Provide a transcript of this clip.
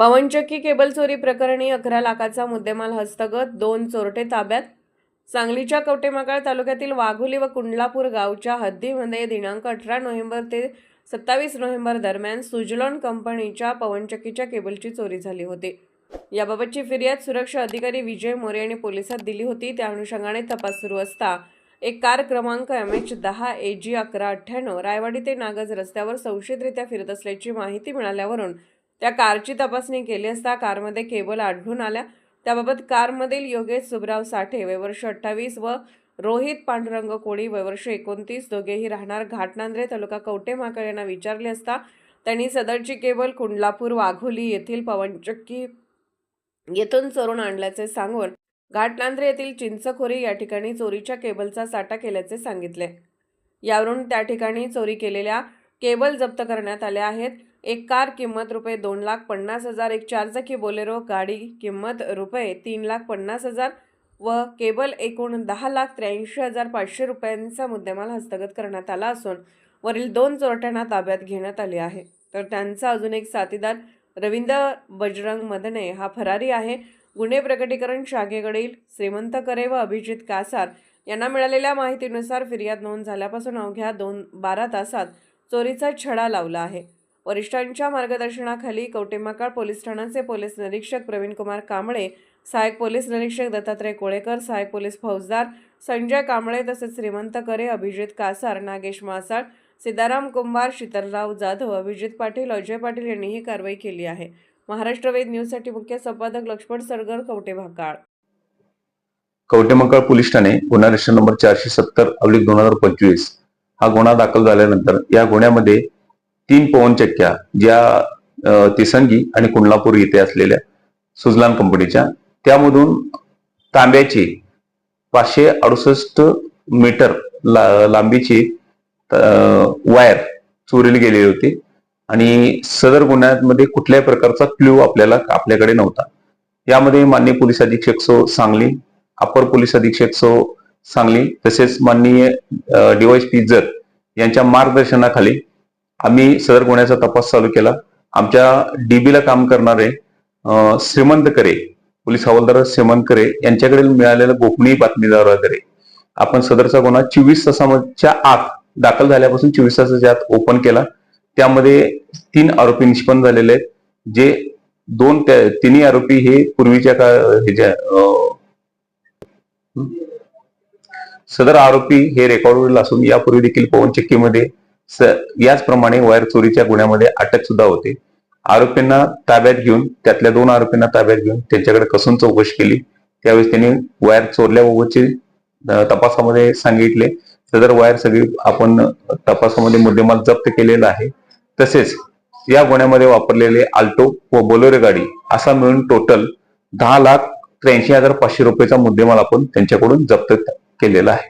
पवनचक्की cable चोरी प्रकरणी अकरा लाखाचा मुद्देमाल हस्तगत दोन चोरटे ताब्यात. सांगलीच्या कवटेमाकाळ तालुक्यातील वाघोली व कुंडलापूर गावच्या हद्दीमध्ये दिनांक अठरा नोव्हेंबर ते सत्तावीस नोव्हेंबर दरम्यान सुजलॉन कंपनीच्या पवनचक्कीच्या केबलची चोरी झाली होती. याबाबतची फिर्याद सुरक्षा अधिकारी विजय मोरे यांनी पोलिसात दिली होती. त्या अनुषंगाने तपास सुरू असता एक कार क्रमांक एम एच दहा ए जी अकरा अठ्ठ्याण्णव रायवाडी ते नागज रस्त्यावर संशयितरित्या फिरत असल्याची माहिती मिळाल्यावरून त्या कारची तपासणी केली असता कारमध्ये केबल आढळून आल्या. त्याबाबत कारमधील योगेश सुबराव साठे वयवर्ष अठ्ठावीस व रोहित पांडुरंग कोळी वयवर्ष एकोणतीस दोघेही राहणार घाटनांद्रे तालुका कवटेमाकळ यांना विचारले असता त्यांनी सदरची केबल कुंडलापूर वाघोली येथील पवनचक्की येथून चोरून आणल्याचे सांगून घाटनांद्रे येथील चिंचखोरी या ठिकाणी चोरीच्या केबलचा साठा केल्याचे सांगितले. यावरून त्या ठिकाणी चोरी केलेल्या केबल जप्त करण्यात आल्या आहेत. एक कार किंमत रुपये दोन लाख पन्नास हजार एक चारचाकी बोलेरो गाडी किंमत रुपये तीन लाख पन्नास हजार व केबल एकूण दहा लाख त्र्याऐंशी हजार पाचशे रुपयांचा मुद्देमाल हस्तगत करण्यात आला असून वरील दोन चोरट्यांना ताब्यात घेण्यात आले आहे. तर त्यांचा अजून एक साथीदार रवींद्र बजरंग मदने हा फरारी आहे. गुन्हे प्रकटीकरण शाखेकडील श्रीमंत करे व अभिजित कासार यांना मिळालेल्या माहितीनुसार फिर्याद नोंद झाल्यापासून अवघ्या दोन बारा तासात चोरीचा छडा लावला आहे. वरिष्ठांच्या मार्गदर्शनाखाली कवटेमाकाळ पोलीस ठाण्याचे पोलीस निरीक्षक प्रवीणकुमार कांबळे सहाय्यक पोलीस निरीक्षक दत्तात्रय कोळेकर सहाय्यक पोलीस फौजदार संजय कांबळे तसेच श्रीमंत करे अभिजित कासार नागेश मासाळ सिद्धाराम कुंभार शीतलराव जाधव अभिजित पाटील अजय पाटील यांनी ही कारवाई केली आहे. महाराष्ट्र वेद न्यूजसाठी मुख्य संपादक लक्ष्मण सरगर कवटे भाकाळ कवटेमंकाळ पोलीस ठाणे गुन्हा रजिस्टर नंबर चारशे सत्तर अवलिक दोन हजार पंचवीस हा गुन्हा दाखल झाल्यानंतर या गुन्ह्यामध्ये तीन पवन चक्क्या ज्या तिसंगी आणि कुंडलापूर येथे असलेल्या सुजलान कंपनीच्या त्यामधून तांब्याची पाचशे अडुसष्ट मीटर ला, लांबीची वायर चोरीली गेलेली होती. आणि सदर गुन्ह्यामध्ये कुठल्याही प्रकारचा क्ल्यू आपल्याला आपल्याकडे नव्हता. यामध्ये माननीय पोलीस अधीक्षक सो सांगली अपर पोलीस अधीक्षक सो सांगली तसेच माननीय डीवायस पी जत यांच्या मार्गदर्शनाखाली आम्ही सदर गुन्ह्याचा तपास चालू केला. आमच्या डीबीला काम करणारे श्रीमंत करे पोलीस हवालदार श्रीमंत करे यांच्याकडे मिळालेल्या गोपनीय बातमीदाराद्वारे आपण सदरचा गुन्हा चोवीस तासाच्या आत दाखल झाल्यापासून चोवीस तासाच्या आत ओपन केला. त्यामध्ये तीन आरोपी निष्पन्न झालेले आहेत जे दोन तिन्ही आरोपी हे पूर्वीच्या का ह्याच्या सदर आरोपी हे रेकॉर्डवरील असून यापूर्वी देखील पवन चक्कीमध्ये याचप्रमाणे वायर चोरीच्या गुन्ह्यामध्ये अटक सुद्धा होते. आरोपींना ताब्यात घेऊन त्यातल्या दोन आरोपींना ताब्यात घेऊन त्यांच्याकडे कसून चौकशी केली. त्यावेळेस त्यांनी वायर चोरल्याबाबतचे तपासामध्ये सांगितले. सदर वायर सगळी आपण तपासामध्ये मुद्देमाल जप्त केलेला आहे. तसेच या गुन्ह्यामध्ये वापरलेले आल्टो व बोलेरो गाडी असा मिळून टोटल दहा लाख त्र्याऐंशी हजार पाचशे रुपयेचा मुद्देमाल आपण त्यांच्याकडून जप्त केलेला आहे.